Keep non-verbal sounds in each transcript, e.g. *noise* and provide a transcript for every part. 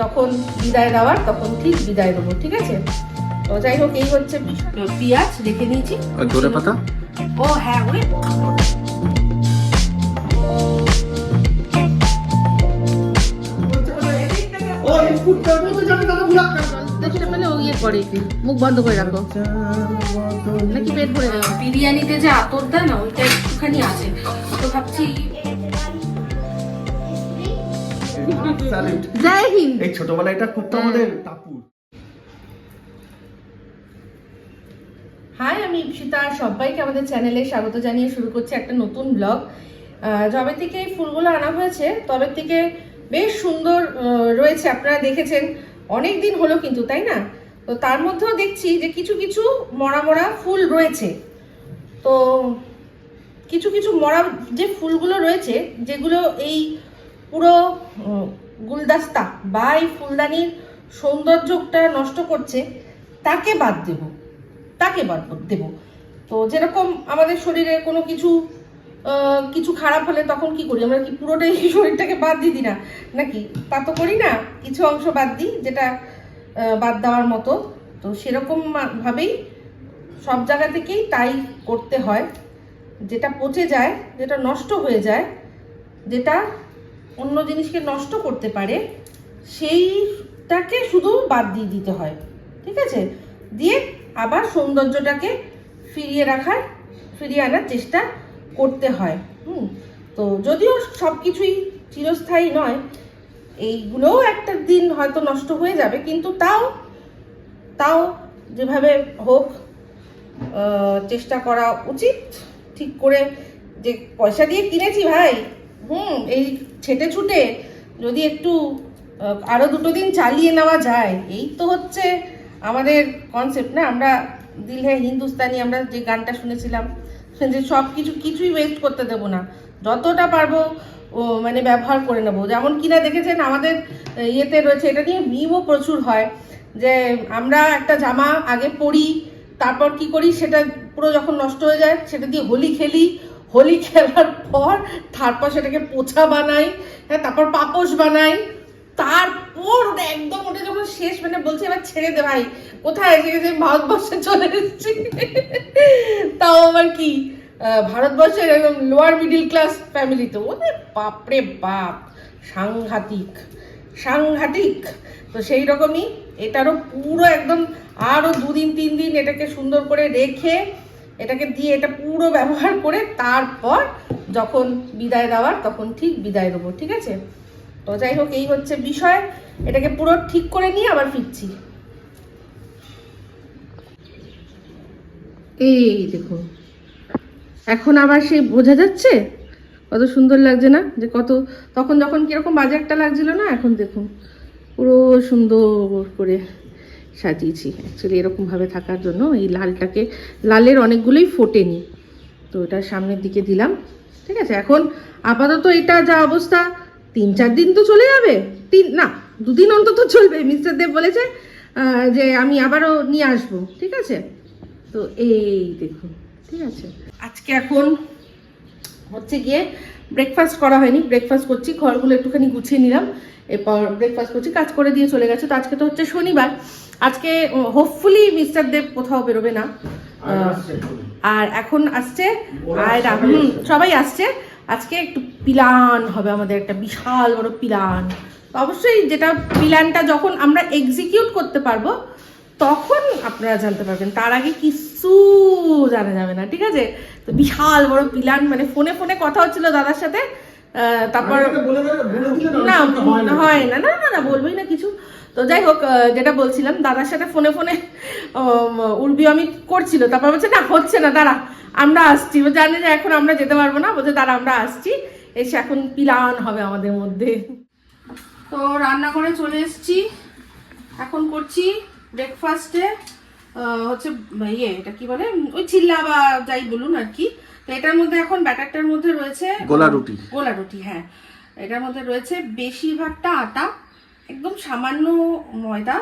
যখন বিদায় দেওয়ার তখন ঠিক বিদায় দেবো ঠিক আছে? তো যাই হোক এই হচ্ছে। পেঁয়াজ রেখে নিয়েছি আর ধরে পাতা? ও হ্যাঁ ওই ইয়ে মুখ বন্ধ করে রাখো। নাকি পেট ভরে যাবে বিরিয়ানিতে যে আতর দেয় না ওইটা একটুখানি আছে। তো ভাবছি জয় হিন্দ এই ছোটবেলায় এটা করতো আমাদের টাপুর হাই আমি ইপসিতা আর সবাইকে আমাদের চ্যানেলে স্বাগত জানিয়ে শুরু করছি একটা নতুন ব্লগ যবে থেকে এই ফুলগুলো আনা হয়েছে তবে থেকে বেশ সুন্দর রয়েছে। আপনারা দেখেছেন অনেক দিন হলো কিন্তু তাই না? তো তার মধ্যেও দেখছি যে কিছু কিছু মরা মরা ফুল রয়েছে। তো কিছু কিছু মরা যে ফুলগুলো রয়েছে যেগুলো এই পুরো গুলদাস্তা বা এই ফুলদানির সৌন্দর্যটা নষ্ট করছে, তাকে বাদ দেব, তাকে বাদ দেব। তো যেরকম আমাদের শরীরে কোনো কিছু কিছু খারাপ হলে তখন কি করি? আমরা কি পুরোটাই *laughs* শরীরটাকে বাদ দিই না? নাকি? তা তো করি না। কিছু অংশ বাদ দিই, যেটা বাদ দেওয়ার মতো। তো সেরকম ভাবেই সব জায়গা থেকেই তাই করতে হয়। যেটা পচে যায়, যেটা নষ্ট হয়ে যায়, যেটা অন্য জিনিসকে নষ্ট করতে পারে, সেইটাকে শুধু বাদ দিয়ে দিতে হয়, ঠিক আছে? দিয়ে আবার সৌন্দর্যটাকে ফিরিয়ে রাখার, ফিরিয়ে আনার চেষ্টা করতে হয়, হুম? তো যদিও সব কিছুই চিরস্থায়ী নয়, এইগুলোও একটা দিন হয়তো নষ্ট হয়ে যাবে, কিন্তু তাও তাও যেভাবে হোক চেষ্টা করা উচিত, ঠিক করে যে পয়সা দিয়ে কিনেছি ভাই হুম। এই ছেটে ছুটে যদি একটু আহ, আরও দুটো দিন চালিয়ে নেওয়া যায় এই তো হচ্ছে আমাদের কনসেপ্ট না? আমরা দিল হ্যাঁ হিন্দুস্তানি আমরা যে গানটা শুনেছিলাম যে সব কিছু কিছুই ওয়েস্ট করতে দেবো না। যতটা পারব ও মানে ব্যবহার করে নেব। যেমন কিনা দেখেছেন আমাদের ইয়েতে রয়েছে এটা নিয়ে মিমও প্রচুর হয় যে আমরা একটা জামা আগে পরি তারপর কি করি সেটা পুরো যখন নষ্ট হয়ে যায় সেটা দিয়ে হোলি খেলি হোলি খেলার পর তারপর সেটাকে পোছা বানাই হ্যাঁ তারপর পাপোশ বানাই, তারপর একদম ওটা যখন শেষ মানে বলছে এবার ছেড়ে দে ভাই, কোথায় এসে গেছে ভারতবর্ষে চলে এসেছি। তাও আবার কি ভারতবর্ষের একদম লোয়ার মিডিল ক্লাস ফ্যামিলি তো ওদের বাপরে বাপ, সাংঘাতিক সাংঘাতিক। তো সেই রকমই, এটারও পুরো একদম আরও দুদিন তিন দিন এটাকে সুন্দর করে রেখে এটাকে দিয়ে এটা পুরো ব্যবহার করে তারপর যখন বিদায় দেওয়ার, তখন ঠিক বিদায় দেবো, ঠিক আছে? তো যাই হোক, এই হচ্ছে বিষয়। এটাকে পুরো ঠিক করে নিয়ে আবার ফিরছি। এই দেখুন এখন আবার সেই বোঝা যাচ্ছে? কত সুন্দর লাগছে না? যে কত, তখন যখন কীরকম বাজারটা লাগছিল না, এখন দেখুন, পুরো সুন্দর করে। সাজিয়েছি। অ্যাকচুয়ালি এরকমভাবে থাকার জন্য এই লালটাকে, লালের অনেকগুলোই ফোটেনি। তো এটা সামনের দিকে দিলাম। ঠিক আছে, এখন আপাতত এটা যা অবস্থা, তিন চার দিন তো চলে যাবে। তিন, না, দুদিন অন্তত চলবে, মিস্টার দেব বলেছে যে আমি আবারও নিয়ে আসব। ঠিক আছে? তো এই দেখুন, ঠিক আছে। আজকে এখন হচ্ছে গিয়ে ব্রেকফাস্ট করা হয়নি। ব্রেকফাস্ট করছি, ঘরগুলো একটুখানি গুছিয়ে নিলাম। এরপর ব্রেকফাস্ট করছি, কাজ করে দিয়ে চলে গেছে। তো আজকে তো হচ্ছে শনিবার। আজকে হোপফুলি মিস্টার দেব কোথাও বেরোবে না। আর এখন আসছে আর হুম, সবাই আসছে। আজকে একটু পিলান হবে আমাদের একটা বিশাল বড় পিলান। অবশ্যই যেটা পিলানটা যখন আমরা এক্সিকিউট করতে পারব তখন আপনারা জানতে পারবেন তার আগে কিছু জানা যাবে না ঠিক আছে? তো বিশাল বড় পিলান মানে ফোনে ফোনে কথা হচ্ছিল দাদার সাথে তারপর না হয় না। না না না বলবোই না কিছু। তো যাই হোক যেটা বলছিলাম দাদার সাথে ফোনে ফোনে উর্বি আমি করছিল। তারপর বলছে না হচ্ছে না দাঁড়া আমরা আসছি। ও জানে যে এখন আমরা যেতে পারব না বলছে দাঁড়া আমরা আসছি। এসে এখন পিলান হবে আমাদের মধ্যে। তো রান্না করে চলে এসেছি। এখন করছি ব্রেকফাস্টে হচ্ছে ইয়ে এটা কি বলে? ওই চিল্লা বা যাই বলুন আর কি। তো এটার মধ্যে এখন ব্যাটারটার মধ্যে রয়েছে গোলা রুটি। গোলা রুটি হ্যাঁ। এটার মধ্যে রয়েছে বেশিরভাগটা আটা একদম সামান্য ময়দা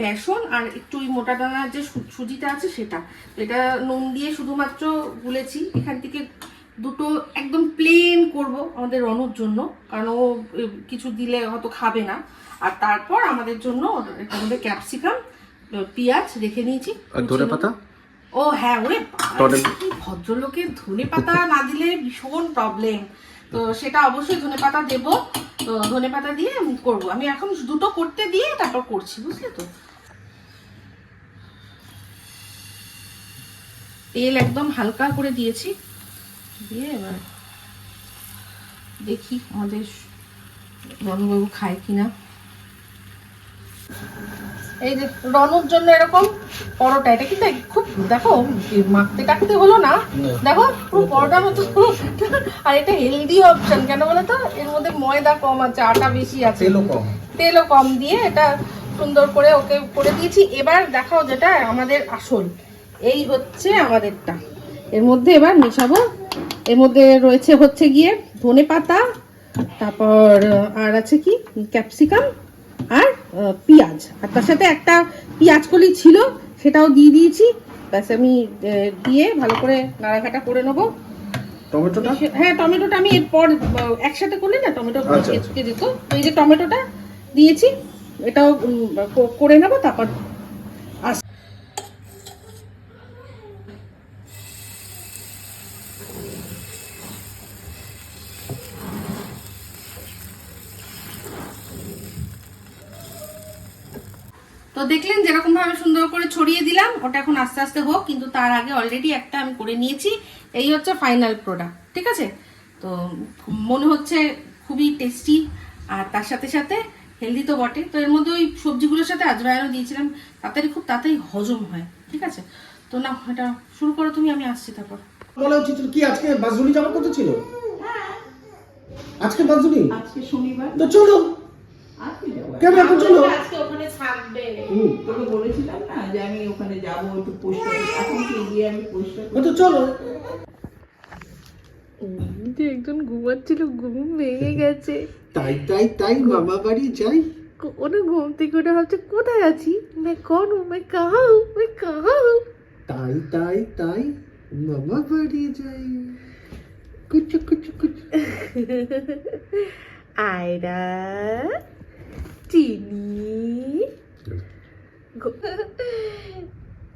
বেসন আর একটু ওই মোটা দানার যে সুজিটা আছে সেটা। এটা নুন দিয়ে শুধুমাত্র গুলেছি। এখান থেকে দুটো একদম প্লেন করব আমাদের রনুর জন্য। কারণ ও কিছু দিলে হয়তো খাবে না। আর তারপর আমাদের জন্য এটার মধ্যে ক্যাপসিকাম পেঁয়াজ রেখে নিয়েছি। আর ধনে পাতা? ও হ্যাঁ ওরে ভদ্রলোকের ধনে পাতা না দিলে ভীষণ প্রবলেম তো সেটা অবশ্যই ধনে পাতা দেবো। তো ধনে পাতা দিয়ে করব। আমি এখন দুটো করতে দিয়ে তারপর করছি বুঝলে তো? তেল একদম হালকা করে দিয়েছি। দিয়ে এবার দেখি আমাদের রণবাবু খায় কিনা। এই যে রনুর জন্য এরকম পরোটা এটা কিন্তু খুব দেখো মাখতে টাকতে হলো না। দেখো পুরো পরোটার মতো আর এটা হেলদি অপশন কেন বলো তো? এর মধ্যে ময়দা কম আছে আটা বেশি আছে। তেলও কম। তেলও কম দিয়ে এটা সুন্দর করে ওকে করে দিয়েছি। এবার দেখাও যেটা আমাদের আসল। এই হচ্ছে আমাদেরটা। এর মধ্যে এবার মেশাবো। এর মধ্যে রয়েছে হচ্ছে গিয়ে ধনে পাতা তারপর আর আছে কি? ক্যাপসিকাম। আর পেঁয়াজ। আর তার সাথে একটা পেঁয়াজ কলি ছিল সেটাও দিয়ে দিয়েছি। ব্যাস আমি দিয়ে ভালো করে নাড়াঘাটা করে নেব। টমেটোটা? হ্যাঁ টমেটোটা আমি এরপর একসাথে করলে না টমেটো আচ্ছা, কেটে দিত। এই যে টমেটোটা দিয়েছি এটাও করে নেব তারপর আস তো দেখলেন যেরকম ভাবে সুন্দর করে ছড়িয়ে দিলাম ওটা এখন আস্তে আস্তে হোক কিন্তু তার আগে অলরেডি একটা আমি করে নিয়েছি। এই হচ্ছে ফাইনাল প্রোডাক্ট ঠিক আছে? তো মনে হচ্ছে খুবই টেস্টি আর তার সাথে সাথে হেলদি তো বটে। তো এর মধ্যে ওই সবজিগুলোর সাথে আজওয়াইনও দিয়েছিলাম তাড়াতাড়ি খুব তাড়াতাড়ি হজম হয় ঠিক আছে? তো না এটা শুরু করো তুমি আমি আসছি তারপর। বলা উচিত ছিল কি আজকে যাওয়ার কথা ছিল? আজকে বাসুলি? আজকে শনিবার। তো চলো। আজকে কেন এখন চলো। আজকে ওখানে থাকবে। তোকে বলেছিলাম না যে আমি ওখানে যাব একটু পোস্টার এখন কি গিয়ে আমি পোস্টার আচ্ছা, তো চলো। একজন ঘুমাচ্ছিল ঘুম ভেঙে গেছে। তাই তাই তাই মামা বাড়ি যাই। ওনা ঘুম থেকে ওটা ভাবছে কোথায় আছি? মে কোন মে কাহা হুঁ মে কাহা তাই তাই তাই মামা বাড়ি যাই। কুচু কুচু কুচু। আয়রা। চিনি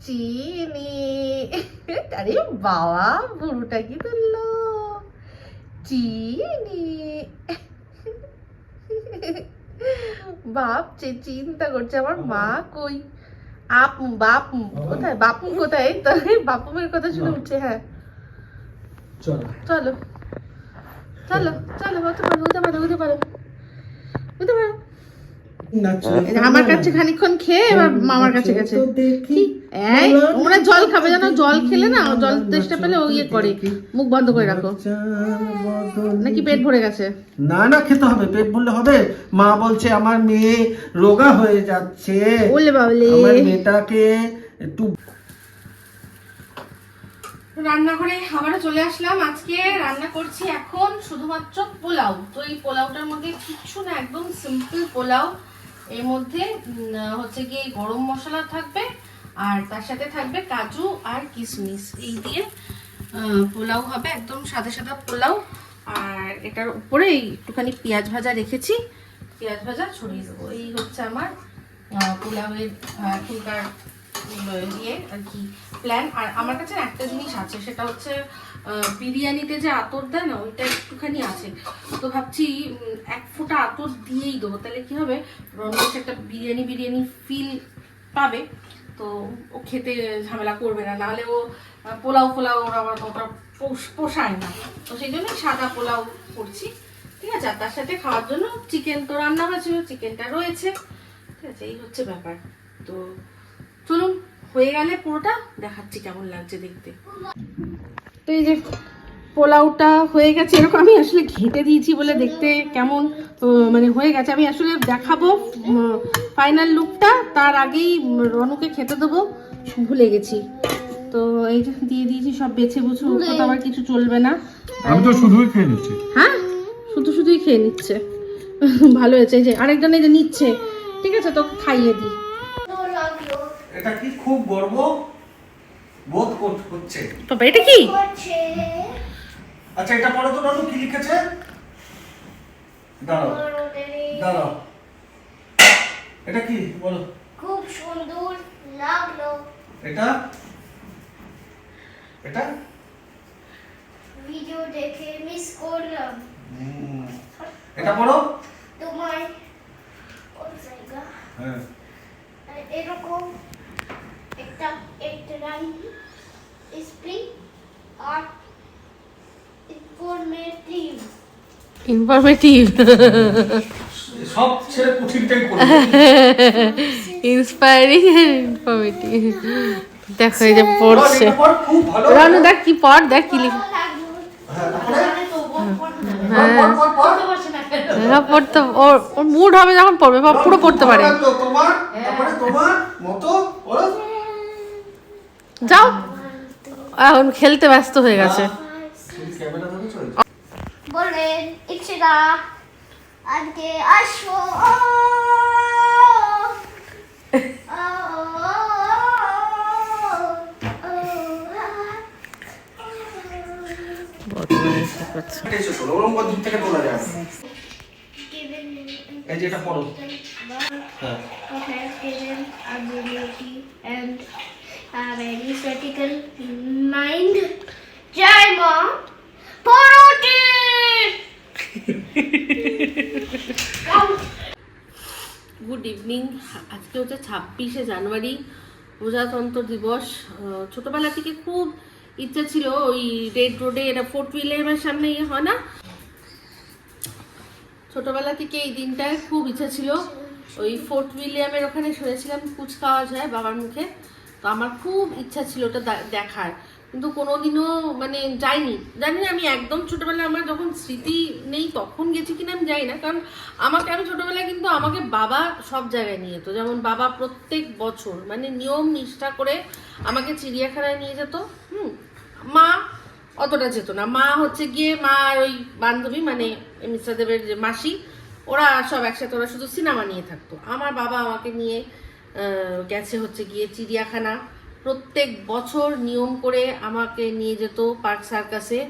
চিনি *laughs* *laughs* আরে বাবা বুড়োটা কি তুললো চিনি বাপ যে চিন্তা করছে আমার মা কই? আপ বাপ। কোথায়? বাপু কোথায়? এই তো *laughs* বাপুমের কথা শুনে উঠছে হ্যাঁ। চলো। চলো। চলো চলো হতে পারো হতে পারো হতে পারো। হতে পারো। আমার কাছে খানিকক্ষণ খেয়ে এবার মামার কাছে গেছে। ওরা জল খাবে জানো? জল খেলে না জল তেষ্টা পেলে ও ইয়ে করে। মুখ বন্ধ করে রাখো। নাকি পেট ভরে গেছে? না না খেতে হবে। পেট ভরলে হবে। মা বলছে আমার মেয়ে রোগা হয়ে যাচ্ছে। ওলে বাবলে। আমার মেয়েটাকে একটু রান্নাঘরে আবারও চলে আসলাম। আজকে রান্না করছি এখন শুধুমাত্র পোলাও। তো এই পোলাওটার মধ্যে কিচ্ছু না একদম সিম্পল পোলাও। এর মধ্যে হচ্ছে গিয়ে গরম মশলা থাকবে, আর তার সাথে থাকবে কাজু আর কিশমিশ। এই দিয়ে পোলাও হবে একদম সাদা সাদা পোলাও। আর এটার উপরে একটুখানি পেঁয়াজ ভাজা রেখেছি। পেঁয়াজ ভাজা ছড়িয়ে দেবো। এই হচ্ছে আমার পোলাওয়ের ফুলকার ইয়ে আর কি। প্ল্যান আর আমার কাছে একটা জিনিস আছে, সেটা হচ্ছে বিরিয়ানিতে যে আতর দেয় না, ওইটা একটুখানি আছে। তো ভাবছি এক ফোঁটা আতর দিয়েই দেবো। তাহলে কি হবে? রনমেশ একটা বিরিয়ানি বিরিয়ানি ফিল পাবে। তো ও খেতে ঝামেলা করবে না। নাহলে ও পোলাও ওর আবার ওটা পোষ- পোষায় না। তো সেই জন্যই সাদা পোলাও করছি। ঠিক আছে? আর তার সাথে খাওয়ার জন্য চিকেন তো রান্না হয়েছিল চিকেনটা রয়েছে। ঠিক আছে? এই হচ্ছে ব্যাপার। তো চলুন হয়ে গেলে পুরোটা দেখাচ্ছি কেমন লাগছে দেখতে। তো এই যে পোলাওটা হয়ে গেছে এরকম আমি আসলে ঘেটে দিয়েছি বলে দেখতে কেমন মানে হয়ে গেছে। আমি আসলে দেখাবো ফাইনাল লুকটা তার আগেই রনুকে খেতে দেবো ভুলে গেছি। তো এই যে দিয়ে দিয়েছি সব বেছে বুঝু তো আবার কিছু চলবে না। আমি তো শুধুই খেয়ে নিচ্ছি। হ্যাঁ? শুধু শুধুই খেয়ে নিচ্ছে। ভালো হয়েছে এই যে আরেকজন এই যে নিচ্ছে ঠিক আছে তোকে খাইয়ে দিই। এটা কি খুব গর্ব বোধ হচ্ছে? বাবা এটা কি? আচ্ছা এটা পড়ো তো দাদু কি লিখেছে? দাঁড়াও দাঁড়াও। এটা কি? বলো। খুব সুন্দর লাগল। এটা? এটা? ভিডিও দেখে মিস করলাম। এটা পড়ো। তোমার কোন জায়গা? হ্যাঁ। এরকম একটা একটা লাইন স্প্রিং আর ইনফরমেটিভ ইনফরমেটিভ সব ছেড়ে কঠিনটাই করবে ইন্সপায়ারিং ইনফরমেটিভ দেখো এই যে পড়ছে। এটা পড়, খুব ভালো রানু দেখ কি পড় দেখ কি লিখ। হ্যাঁ? হ্যাঁ পড়, পড়, পড়। পড়তে ওর ওর মুড হবে যখন পড়বে বা পুরো পড়তে পারে। তোমার তারপরে তোমার মতো যাও। এখন খেলতে ব্যস্ত হয়ে গেছে। ধরেছো ইচ্ছেদা আজকে। এই যে এটা পড়ো। হ্যাঁ। Has given ability and a very critical mind. জয় মা পরোটি গুড ইভিনিং আজকে হচ্ছে ছাব্বিশে জানুয়ারি প্রজাতন্ত্র দিবস। ছোটবেলা থেকে খুব ইচ্ছা ছিল ওই রেড রোডে এটা ফোর্ট উইলিয়ামের সামনে ইয়ে হয় না? ছোটবেলা থেকে এই দিনটায় খুব ইচ্ছা ছিল ওই ফোর্ট উইলিয়ামের ওখানে শুনেছিলাম কুচকাওয়াজ হয় বাবার মুখে। তো আমার খুব ইচ্ছা ছিল ওটা দেখার। কিন্তু কোনোদিনও মানে যাইনি। জানি না, আমি একদম ছোটবেলায় আমার যখন স্মৃতি নেই তখন গেছি কিনা আমি যাই না। কারণ আমাকে, আমি ছোটবেলায় কিন্তু আমাকে বাবা সব জায়গায় নিয়ে যেত। যেমন বাবা প্রত্যেক বছর মানে নিয়ম নিষ্ঠা করে আমাকে চিড়িয়াখানায় নিয়ে যেত। হুম, মা অতটা যেত না। মা হচ্ছে গিয়ে মা ওই বান্ধবী মানে মিস্টার দেবের যে মাসি, ওরা সব একসাথে, ওরা শুধু সিনেমা নিয়ে থাকতো। আমার বাবা আমাকে নিয়ে গেছে হচ্ছে গিয়ে চিড়িয়াখানা। প্রত্যেক বছর নিয়ম করে আমাকে নিয়ে যেত পার্ক সার্কাসে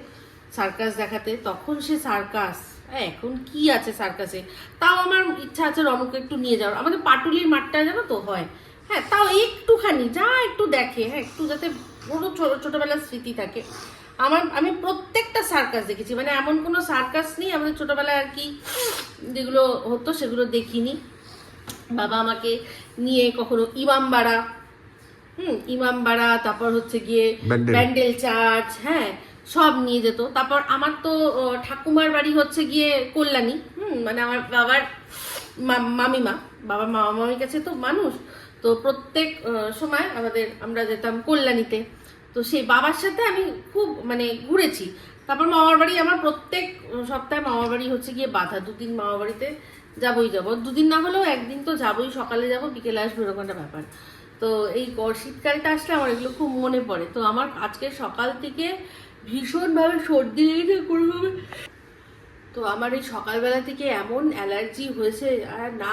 সার্কাস দেখাতে। তখন সে সার্কাস হ্যাঁ, এখন কি আছে সার্কাসে? তাও আমার ইচ্ছা আছে রমকে একটু নিয়ে যাওয়ার। আমাদের পাটুলির মাঠটা জানো তো? হয়। হ্যাঁ তাও একটুখানি যা একটু দেখে হ্যাঁ একটু যাতে পুরো ছোট ছোটবেলার স্মৃতি থাকে। আমার আমি প্রত্যেকটা সার্কাস দেখেছি। মানে এমন কোনো সার্কাস নেই আমাদের ছোটবেলায় আর কি যেগুলো হতো সেগুলো দেখিনি। বাবা আমাকে নিয়ে কখনো ইমামবাড়া হুম ইমামবাড়া তারপর হচ্ছে গিয়ে ব্যান্ডেল। চার্চ হ্যাঁ সব নিয়ে যেত। তারপর আমার তো ঠাকুমার বাড়ি হচ্ছে গিয়ে কল্যাণী হুম মানে আমার বাবার মামিমা বাবার মামা মামির কাছে তো মানুষ। তো প্রত্যেক সময় আমাদের আমরা যেতাম কল্যাণীতে। তো সেই বাবার সাথে আমি খুব মানে ঘুরেছি। তারপর মামার বাড়ি আমার প্রত্যেক সপ্তাহে মামার বাড়ি হচ্ছে গিয়ে বাধা। দু দুদিন মামার বাড়িতে যাবই যাব। দুদিন না হলেও একদিন তো যাবই, সকালে যাব, বিকেলে আসব, এরকম একটা ব্যাপার। তো এই শীতকালটা আসলে আমার এগুলো খুব মনে পড়ে। তো আমার আজকে সকাল থেকে ভীষণভাবে সর্দি লেগেছে, কোনোভাবে। তো আমার এই সকালবেলা থেকে এমন অ্যালার্জি হয়েছে, আর না,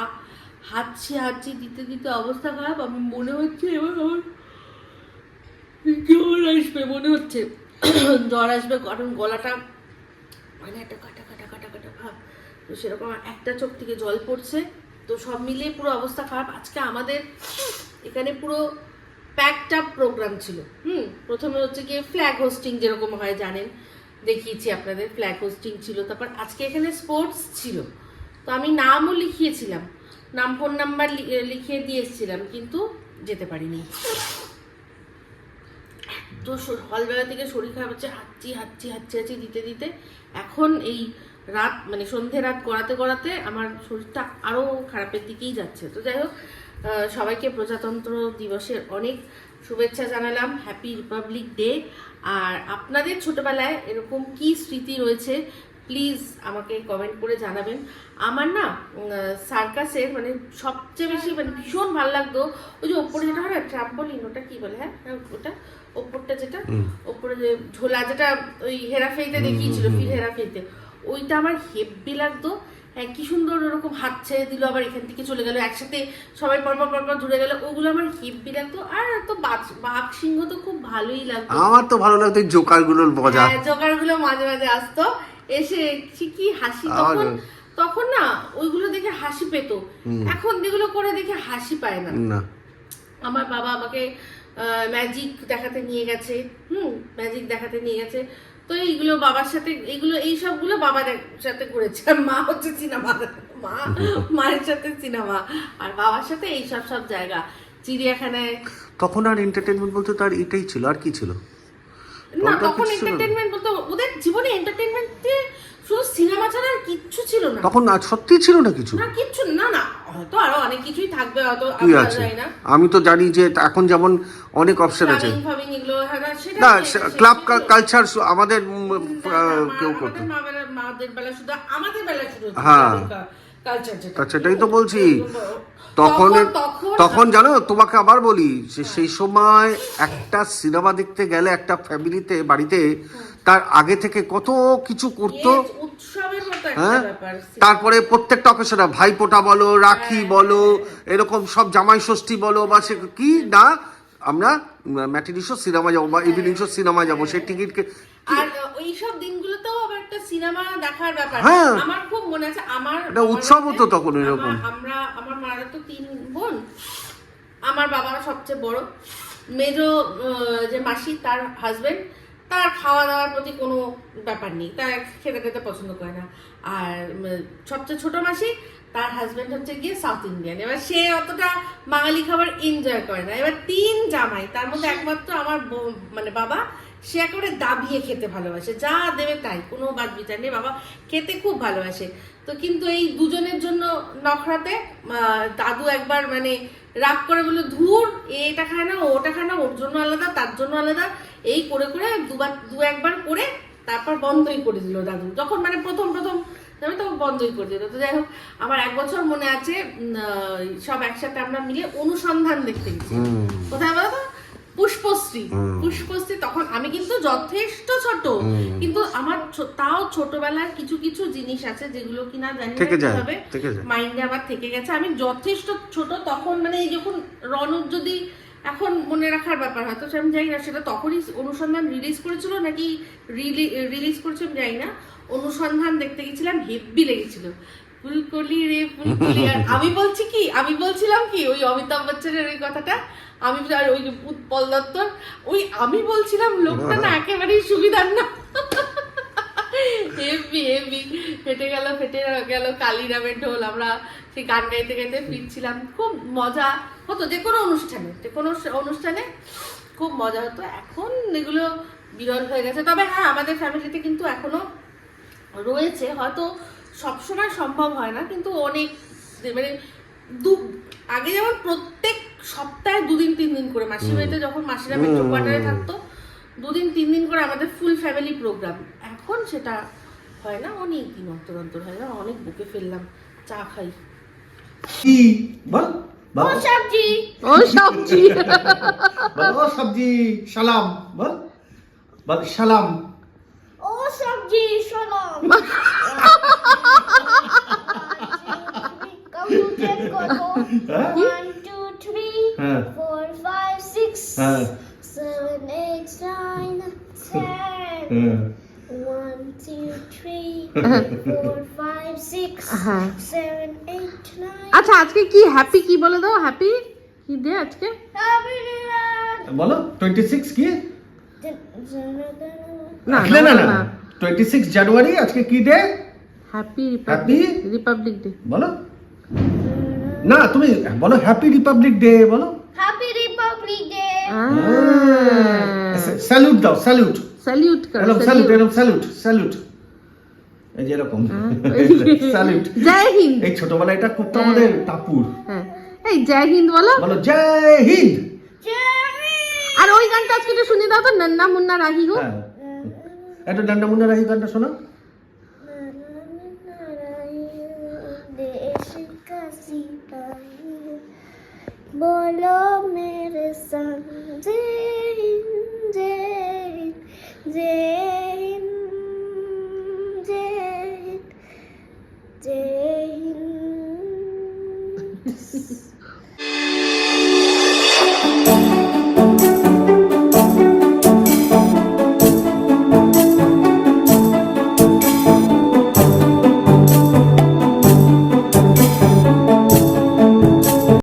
হাঁচছি হাঁচছি, দিতে দিতে অবস্থা খারাপ। আমি মনে হচ্ছে এবার আমার জ্বর আসবে, মনে হচ্ছে। জ্বর আসবে, কারণ গলাটা মানে একটা কাটা কাটা কাটা কাটা ভাব তো সেরকম একটা চোখ থেকে জল পড়ছে। তো সব মিলিয়ে পুরো অবস্থা খারাপ। আজকে আমাদের এখানে পুরো প্যাকড আপ প্রোগ্রাম ছিল। হুম, প্রথমে হচ্ছে গিয়ে ফ্ল্যাগ হোস্টিং যেরকম হয়, জানেন? দেখিয়েছি আপনাদের ফ্ল্যাগ হোস্টিং ছিল। তারপর আজকে এখানে স্পোর্টস ছিল। তো আমি নামও লিখিয়েছিলাম। নাম ফোন নাম্বার লিখিয়ে দিয়ে এসেছিলাম, কিন্তু যেতে পারিনি। তো সকালবেলা থেকে শরীর খারাপ হচ্ছে, হাঁচি হাঁচি হাঁচি হাঁচি দিতে দিতে। এখন এই রাত মানে সন্ধে রাত করাতে করাতে আমার শরীরটা আরও খারাপের দিকেই যাচ্ছে। তো যাই হোক সবাইকে প্রজাতন্ত্র দিবসের অনেক শুভেচ্ছা জানালাম হ্যাপি রিপাবলিক ডে আর আপনাদের ছোটবেলায় এরকম কি স্মৃতি রয়েছে প্লিজ আমাকে কমেন্ট করে জানাবেন। আমার না সার্কাসের মানে সবচেয়ে বেশি মানে ভীষণ ভালো লাগতো ওই যে ওপরে যেটা হয় না ট্রাম্পলিন ওটা কি বলে হ্যাঁ? হ্যাঁ, ওটা? ওপরটা যেটা? ওপরে যে ঝোলা যেটা ওই হেরা হেরাফেরিতে দেখিয়েছিল ফির হেরাফেরিতে ওইটা আমার হেব্বি লাগতো। হ্যাঁ কি সুন্দর ওরকম হাত ছেড়ে দিল আবার এখান থেকে চলে গেল একসাথে সবাই পরপর পরপর ঘুরে গেল ওগুলো আমার হেব্বি লাগতো। আর তো বাঘ সিংহ তো খুব ভালোই লাগতো। আমার তো ভালো লাগতো জোকারগুলোর মজা। হ্যাঁ জোকারগুলো মাঝে মাঝে আসতো এসে কি হাসি? তখন তখন না ওইগুলো দেখে হাসি পেত। এখন যেগুলো করে দেখে হাসি পায় না। না। আমার বাবা আমাকে ম্যাজিক দেখাতে নিয়ে গেছে। হুম ম্যাজিক দেখাতে নিয়ে গেছে। তো এইগুলো বাবার সাথে এইগুলো এই সবগুলো বাবার সাথে করেছে আর মা হচ্ছে সিনেমা মা মায়ের সাথে সিনেমা আর বাবার সাথে এই সব সব জায়গা। চিড়িয়াখানায় তখন আর এন্টারটেনমেন্ট বলতে তার এটাই ছিল আর কি ছিল? না তখন না। এন্টারটেনমেন্ট বলতে ওদের জীবনে এন্টারটেনমেন্টে শুধু সিনেমা ছাড়া আর কিচ্ছু ছিল না। তখন আর সত্যি ছিল না কিছু? না কিচ্ছু না না। হয়তো আরও অনেক কিছুই থাকবে হয়তো কি আছে। জানি না। আমি তো জানি যে এখন যেমন অনেক অপশন আছে। এগুলো হ্যাঁ, না, ক্লাব কালচার আমাদের কেউ করতো। আমাদের বেলা- শুধু আমাদের বেলা হতো হ্যাঁ। তা সেটাই তো বলছি। তখন তখন তখন তখন জানো তোমাকে আবার বলি যে সেই সময় একটা সিনেমা দেখতে গেলে একটা ফ্যামিলিতে বাড়িতে তার আগে থেকে কত কিছু করতো হ্যাঁ? তারপরে প্রত্যেকটা অকেশনে ভাইফোঁটা বলো রাখি হ্যাঁ, বলো এরকম সব জামাই ষষ্ঠী বলো বা সে কি না আমরা ম্যাটিনি শো সিনেমা যাব বা ইভিনিং শো সিনেমা যাব সেই টিকিট আর ওই সব দিনগুলোতেও আবার একটা সিনেমা দেখার ব্যাপার। হ্যাঁ। আমার খুব মনে আছে আমার একটা উৎসব হতো তখন এরকম। আমরা আমার মারা তো তিন বোন। আমার বাবা সবচেয়ে বড়। মেজো যে মাসি তার হাজবেন্ড তার খাওয়া দাওয়ার প্রতি কোনো ব্যাপার নেই তার খেতে খেতে পছন্দ করে না। আর সবচেয়ে ছোট মাসি, তার হাজব্যান্ড হচ্ছে গিয়ে সাউথ ইন্ডিয়ান এবার সে অতটা বাঙালি খাবার এনজয় করে না। এবার তিন জামাই, তার মধ্যে একমাত্র আমার মানে বাবা, সে একেবারে দাবিয়ে খেতে ভালোবাসে, যা দেবে তাই, কোনো বাদ বিচার নেই, বাবা খেতে খুব ভালোবাসে। তো কিন্তু এই দুজনের জন্য নখরাতে দাদু একবার মানে রাগ করে বলল ধুর এটা খায় না ওটা খায় না ওর জন্য আলাদা তার জন্য আলাদা। এই করে করে দুবার দু একবার করে তারপর বন্ধই করে দিল দাদু। যখন মানে প্রথম প্রথম তখন বন্ধই করে দিল। তো যাই হোক আমার এক বছর মনে আছে সব একসাথে আমরা মিলে অনুসন্ধান দেখতে গেছি। কোথায় বলো তো? পুষ্পশ্রী। পুষ্পশ্রী তখন আমি কিন্তু যথেষ্ট ছোট। কিন্তু আমার তাও ছোটবেলার কিছু কিছু জিনিস আছে যেগুলো কিনা জানি যায়। মাইন্ডে আবার থেকে গেছে। আমি যথেষ্ট ছোট তখন মানে এই যখন রনক যদি এখন মনে রাখার ব্যাপার হয়তো সে আমি জানি না সেটা তখনই অনুসন্ধান রিলিজ করেছিল নাকি রিলিজ করেছে আমি জানি না। অনুসন্ধান দেখতে গেছিলাম হেব্বি লেগেছিল। ফুলকলি রে, ফুলকলি। আর আমি বলছি কি? আমি বলছিলাম কি? ওই অমিতাভ বচ্চনের ওই কথাটা? আমি আর ওই উৎপল দত্তর? ওই আমি বলছিলাম, লোকটা না একেবারেই সুবিধার না। Heavy heavy. ফেটে গেল ফেটে গেল কালিরামের ঢোল। আমরা সেই গান গাইতে গাইতে ফিরছিলাম। খুব মজা হতো। যে কোনো অনুষ্ঠানে, যে কোনো অনুষ্ঠানে খুব মজা হতো। এখন এগুলো বিরল হয়ে গেছে। তবে হ্যাঁ আমাদের ফ্যামিলিতে কিন্তু এখনও রয়েছে। হয়তো সবসময় সম্ভব হয় না কিন্তু অনেক মানে দু আগে যেমন প্রত্যেক সপ্তাহে দুদিন তিন দিন করে মাসি বাড়িতে যখন মাসিরা মেট্রো কোয়ার্টারে থাকতো দুদিন তিন দিন করে আমাদের ফুল ফ্যামিলি প্রোগ্রাম এখন সেটা হয় না অনেক দিন অন্তর অন্তর হয় না অনেক বুকে ফেললাম চা খাই। কি? বল ও সবজি। ও সবজি। বল ও সবজি সালাম। বল বল সালাম। ও সবজি শোনো *laughs* One, two, three, four, five, six, seven, eight, nine, ten. One, two, three, four, five, six, seven, eight, nine. আচ্ছা আজকে কি হ্যাপি কি বলে দাও হ্যাপি কি দে আজকে বলো 26 কি না না না না 26 জানুয়ারি আজকে কি day happy happy republic day বলো না তুমি বলো হ্যাপি রিপাবলিক ডে বলো। Happy Republic Day! স্যালুট দাও স্যালুট স্যালিউট এরকম স্যালুট এরকম স্যালুট স্যালুট এই যে এরকম। স্যালুট *laughs* জয় হিন্দ। এই ছোটবেলায় এটা করতো আমাদের টাপুর। হ্যাঁ। এই জয় হিন্দ বলো। বলো জয় হিন্দ। আর ওই গানটা আজকে একটু শুনিয়ে দাও তো নন্না মুন্না রাহি গো। হ্যাঁ। একটা ডান্ডা মুন্ডা রাহি গানটা শোনা